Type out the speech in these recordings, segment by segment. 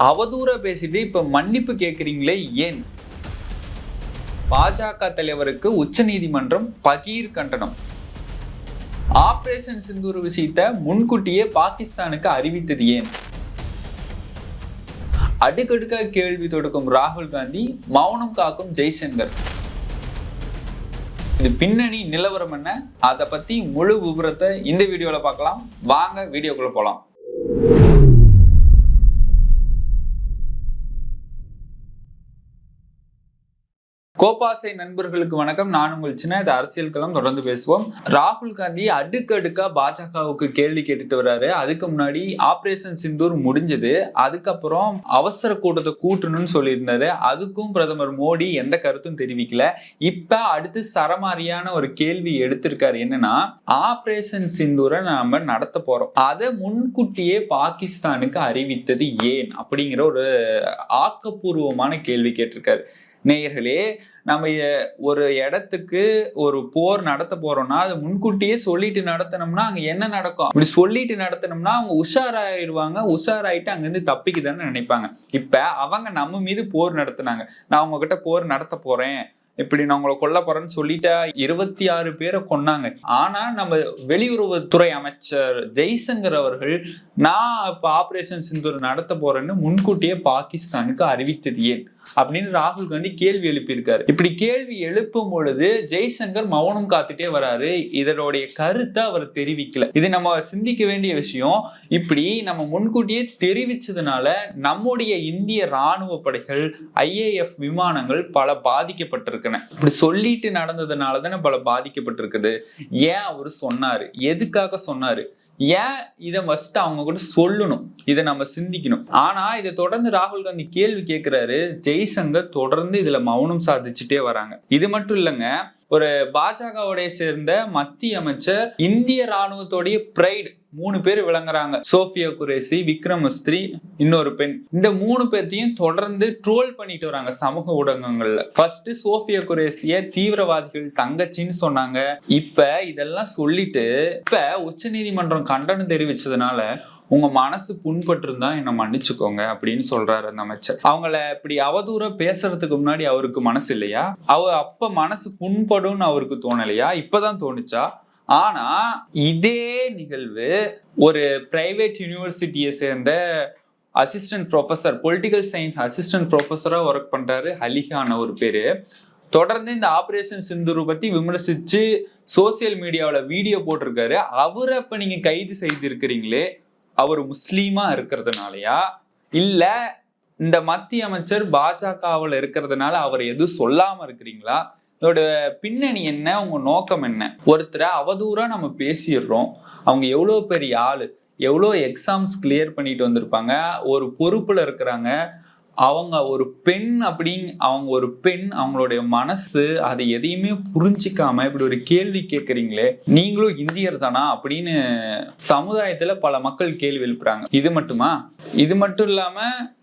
அவதூறா பேசிட்டு இப்ப மன்னிப்பு கேக்குறீங்களே ஏன்? பாஜக தலைவருக்கு உச்சநீதிமன்றம் பகீர் கண்டனம். ஆபரேஷன் சிந்தூர் விஷயத்தை முன்கூட்டியே பாகிஸ்தானுக்கு அறிவித்தது ஏன்? அடுக்கடுக்கா கேள்வி தொடுக்கும் ராகுல் காந்தி மௌனம் காக்கும் ஜெய்சங்கர். இது பின்னணி நிலவரம் என்ன? அதை பத்தி முழு விவரத்தை இந்த வீடியோல பார்க்கலாம். வாங்க வீடியோக்குள்ள போலாம். கோபாசை நண்பர்களுக்கு வணக்கம். நான் உங்கள் சின்ன இது அரசியல் களம். தொடர்ந்து பேசுவோம். ராகுல் காந்தி அடுக்கடுக்கா பாஜகவுக்கு கேள்வி கேட்டுட்டு வர்றாரு. அதுக்கு முன்னாடி ஆபரேஷன் சிந்தூர் முடிஞ்சது. அதுக்கப்புறம் அவசர கூட்டத்தை கூட்டணும்னு சொல்லியிருந்தாரு. அதுக்கும் பிரதமர் மோடி எந்த கருத்தும் தெரிவிக்கல. இப்ப அடுத்து சரமாரியான ஒரு கேள்வி எடுத்திருக்காரு. என்னன்னா ஆபரேஷன் சிந்தூரை நாம நடத்த போறோம். அதை முன்கூட்டியே பாகிஸ்தானுக்கு அறிவித்தது ஏன்? அப்படிங்கிற ஒரு ஆக்கப்பூர்வமான கேள்வி கேட்டிருக்காரு. நேயர்களே நம்ம ஒரு இடத்துக்கு ஒரு போர் நடத்த போறோம்னா அதை முன்கூட்டியே சொல்லிட்டு நடத்தினோம்னா அங்க என்ன நடக்கும்? அப்படி சொல்லிட்டு நடத்தினோம்னா அவங்க உஷாராயிடுவாங்க. உஷாராயிட்டு அங்கிருந்து தப்பிக்குதான்னு நினைப்பாங்க. இப்ப அவங்க நம்ம மீது போர் நடத்தினாங்க. நான் உங்ககிட்ட போர் நடத்த போறேன். இப்படி நான் உங்களை கொல்ல போறேன்னு சொல்லிட்டா இருபத்தி ஆறு பேரை கொன்னாங்க. ஆனா நம்ம வெளியுறவுத்துறை அமைச்சர் ஜெய்சங்கர் அவர்கள் நான் இப்ப ஆபரேஷன் சிந்தூர் நடத்த போறேன்னு முன்கூட்டியே பாகிஸ்தானுக்கு அறிவித்தது ஏன்? அப்படின்னு ராகுல் காந்தி கேள்வி எழுப்பியிருக்காரு. இப்படி கேள்வி எழுப்பும் பொழுது ஜெய்சங்கர் மௌனம் காத்துட்டே வராரு. இதனுடைய கருத்தை அவர் தெரிவிக்கல. இது நம்ம சிந்திக்க வேண்டிய விஷயம். இப்படி நம்ம முன்கூட்டியே தெரிவிச்சதுனால நம்முடைய இந்திய ராணுவ படைகள் ஐஏஎஃப் விமானங்கள் பல பாதிக்கப்பட்டிருக்கு. இருக்கிறேன் இப்படி சொல்லிட்டு நடந்ததுனால தானே பல பாதிக்கப்பட்டிருக்குது. ஏன் அவர் சொன்னார்? எதுக்காக சொன்னார்? ஏன் இதை ஃபஸ்ட்டு அவங்க கூட சொல்லணும்? இதை நம்ம சிந்திக்கணும். ஆனால் இதை தொடர்ந்து ராகுல் காந்தி கேள்வி கேட்குறாரு ஜெய்சங்கர் தொடர்ந்து இதில் மௌனம் சாதிச்சுட்டே வராங்க. இது மட்டும் இல்லைங்க ஒரு பாஜகவுடைய சேர்ந்த மத்திய அமைச்சர் இந்திய ராணுவத்தோடைய பிரைடு மூணு பேர் விளங்குறாங்க. சோஃபியா குரேசி விக்ரம் மிஸ்திரி இன்னொரு பெண். இந்த மூணு பேர்த்தையும் தொடர்ந்து ட்ரோல் பண்ணிட்டு வராங்க சமூக ஊடகங்கள்ல. ஃபர்ஸ்ட் சோஃபியா குரேசிய தீவிரவாதிகள் தங்கச்சின்னு சொன்னாங்க. இப்ப இதெல்லாம் சொல்லிட்டு இப்ப உச்சநீதிமன்றம் கண்டனம் தெரிவிச்சதுனால உங்க மனசு புண்பட்டிருந்தா என்ன மன்னிச்சுக்கோங்க அப்படின்னு சொல்றாரு அந்த அமைச்சர். அவங்கள இப்படி அவதூற பேசுறதுக்கு முன்னாடி அவருக்கு மனசு இல்லையா? அவ அப்ப மனசு புண்படும்னு அவருக்கு தோணலையா? இப்பதான் தோணுச்சா? ஆனா இதே நிகழ்வு ஒரு பிரைவேட் யூனிவர்சிட்டியை சேர்ந்த assistant professor political science assistant ப்ரொஃபஸராக work பண்ணுறாரு அலிகான ஒரு பேர். தொடர்ந்து இந்த ஆப்ரேஷன் சிந்துரு பற்றி விமர்சித்து சோசியல் மீடியாவில் வீடியோ போட்டிருக்காரு. அவரை இப்போ நீங்கள் கைது செய்திருக்கிறீங்களே அவர் முஸ்லீமாக இருக்கிறதுனாலயா? இல்லை இந்த மத்திய அமைச்சர் பாஜகவில் இருக்கிறதுனால அவர் எதுவும் சொல்லாமல் இருக்கிறீங்களா? இதோட பின்னணி என்ன? உங்க நோக்கம் என்ன? ஒருத்தரை அவதூறா நம்ம பேசிடுறோம். அவங்க எவ்வளோ பெரிய ஆளு? எவ்வளோ எக்ஸாம்ஸ் கிளியர் பண்ணிட்டு வந்திருப்பாங்க? ஒரு பொறுப்புல இருக்கிறாங்க. அவங்க ஒரு பெண் அப்படிங் அவங்க ஒரு பெண் அவங்களுடைய மனசு அது எதையுமே புரிஞ்சிக்காம இப்படி ஒரு கேள்வி கேட்குறீங்களே நீங்களும் இந்தியர் தானா? அப்படின்னு சமுதாயத்துல பல மக்கள் கேள்வி எழுப்புறாங்க. இது மட்டுமா? இது மட்டும் இல்லாம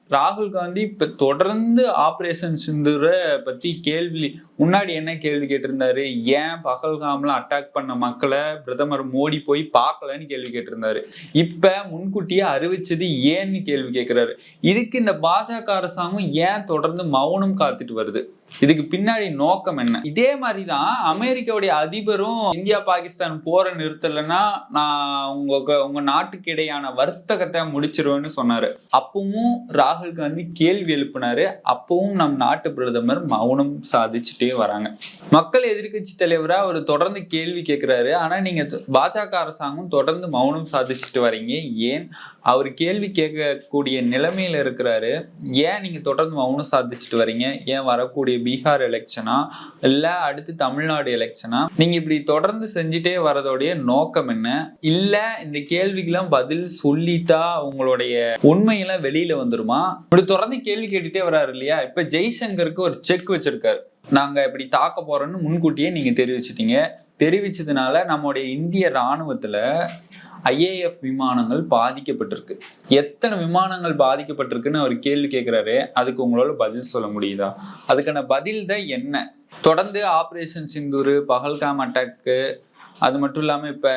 ராகுல் காந்தி இப்ப தொடர்ந்து ஆபரேஷன் சிந்துரை பத்தி கேள்வி முன்னாடி என்ன கேள்வி கேட்டிருந்தாரு? ஏன் பகல்காம்ல அட்டாக் பண்ண மக்களை பிரதமர் மோடி போய் பார்க்கலன்னு கேள்வி கேட்டிருந்தாரு. இப்ப முன்கூட்டியே அறிவிச்சது ஏன்னு கேள்வி கேட்கிறாரு. இதுக்கு இந்த பாஜக அரசாங்கம் ஏன் தொடர்ந்து மௌனம் காத்துட்டு வருது? இதுக்கு பின்னாடி நோக்கம் என்ன? இதே மாதிரி தான் அமெரிக்காவுடைய அதிபரும் இந்தியா பாகிஸ்தான் போரை நிறுத்தலைன்னா நான் உங்க உங்க நாட்டுக்கு இடையான வர்த்தகத்தை முடிச்சிருவேன்னு சொன்னாரு. அப்பவும் ராகுல் காந்தி கேள்வி எழுப்பினாரு. அப்பவும் நம் நாட்டு பிரதமர் மௌனம் சாதிச்சுட்டே வராங்க. மக்கள் எதிர்க்கட்சி தலைவரா அவர் தொடர்ந்து கேள்வி கேட்கிறாரு ஆனா நீங்க பாஜக அரசாங்கம் தொடர்ந்து மௌனம் சாதிச்சுட்டு வரீங்க. ஏன்? அவர் கேள்வி கேட்கக்கூடிய நிலைமையில இருக்கிறாரு. ஏன் நீங்க தொடர்ந்து மௌனம் சாதிச்சுட்டு வரீங்க? ஏன் வரக்கூடிய பீகார் எலெக்ஷனா இல்ல அடுத்து தமிழ்நாடு எலெக்ஷனா நீங்க இப்படி தொடர்ந்து செஞ்சுட்டே வரதோடைய நோக்கம் என்ன? இல்ல இந்த கேள்விக்கெல்லாம் பதில் சொல்லிட்டா உங்களுடைய உண்மையெல்லாம் வெளியில வந்துருமா? இப்படி தொடர்ந்து கேள்வி கேட்டுட்டே வராரு இல்லையா? இப்ப ஜெய்சங்கருக்கு ஒரு செக் வச்சிருக்காரு. நாங்கள் இப்படி தாக்க போறோம்னு முன்கூட்டியே நீங்கள் தெரிவிச்சிட்டீங்க. தெரிவிச்சதுனால நம்முடைய இந்திய இராணுவத்தில் ஐஏஎஃப் விமானங்கள் பாதிக்கப்பட்டிருக்கு. எத்தனை விமானங்கள் பாதிக்கப்பட்டிருக்குன்னு அவர் கேள்வி கேட்குறாரு அதுக்கு உங்களால் பதில் சொல்ல முடியுதா? அதுக்கான பதில் தான் என்ன? தொடர்ந்து ஆப்ரேஷன் சிந்தூர் பகல்காம் அட்டாக்கு அது மட்டும் இல்லாமல் இப்போ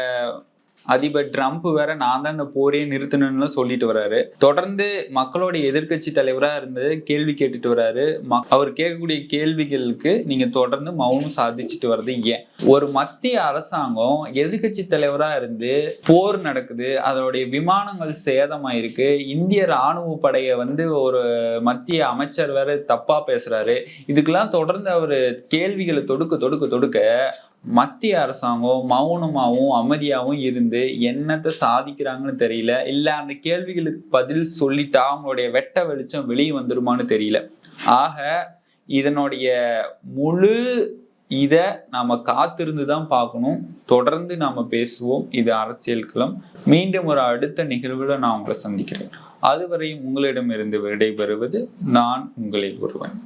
அதிபர் ட்ரம்ப் வேற நான் தான் இந்த போரையே நிறுத்தணும்னு சொல்லிட்டு வராரு தொடர்ந்து மக்களோட எதிர்க்கட்சி தலைவரா இருந்து கேள்வி கேட்டுட்டு வராரு ம- அவர் கேட்கக்கூடிய கேள்விகளுக்கு நீங்க தொடர்ந்து மௌனம் சாதிச்சுட்டு வர்றது ஏன்? ஒரு மத்திய அரசாங்கம் எதிர்க்கட்சி தலைவரா இருந்து போர் நடக்குது அதனுடைய விமானங்கள் சேதமாயிருக்கு இந்திய ராணுவ படையை வந்து ஒரு மத்திய அமைச்சர் வேற தப்பா பேசுறாரு. இதுக்கெல்லாம் தொடர்ந்து அவர் கேள்விகளை தொடுக்க தொடுக்க தொடுக்க மத்திய அரசாங்கம் மௌனமாகவும் அமைதியாவும் இருந்து என்னத்தை சாதிக்கிறாங்கன்னு தெரியல. இல்ல அந்த கேள்விகளுக்கு பதில் சொல்லிட்டா அவங்களுடைய வெட்ட வெளிச்சம் வெளியே வந்துருமான்னு தெரியல. ஆக இதனுடைய முழு இத நாம காத்திருந்து தான் பார்க்கணும். தொடர்ந்து நாம பேசுவோம். இது அரசியல் களம். மீண்டும் ஒரு அடுத்த நிகழ்வுல நான் உங்களை சந்திக்கிறேன். அதுவரையும் உங்களிடமிருந்து விடைபெறுவது நான் உங்களில் ஒருவன்.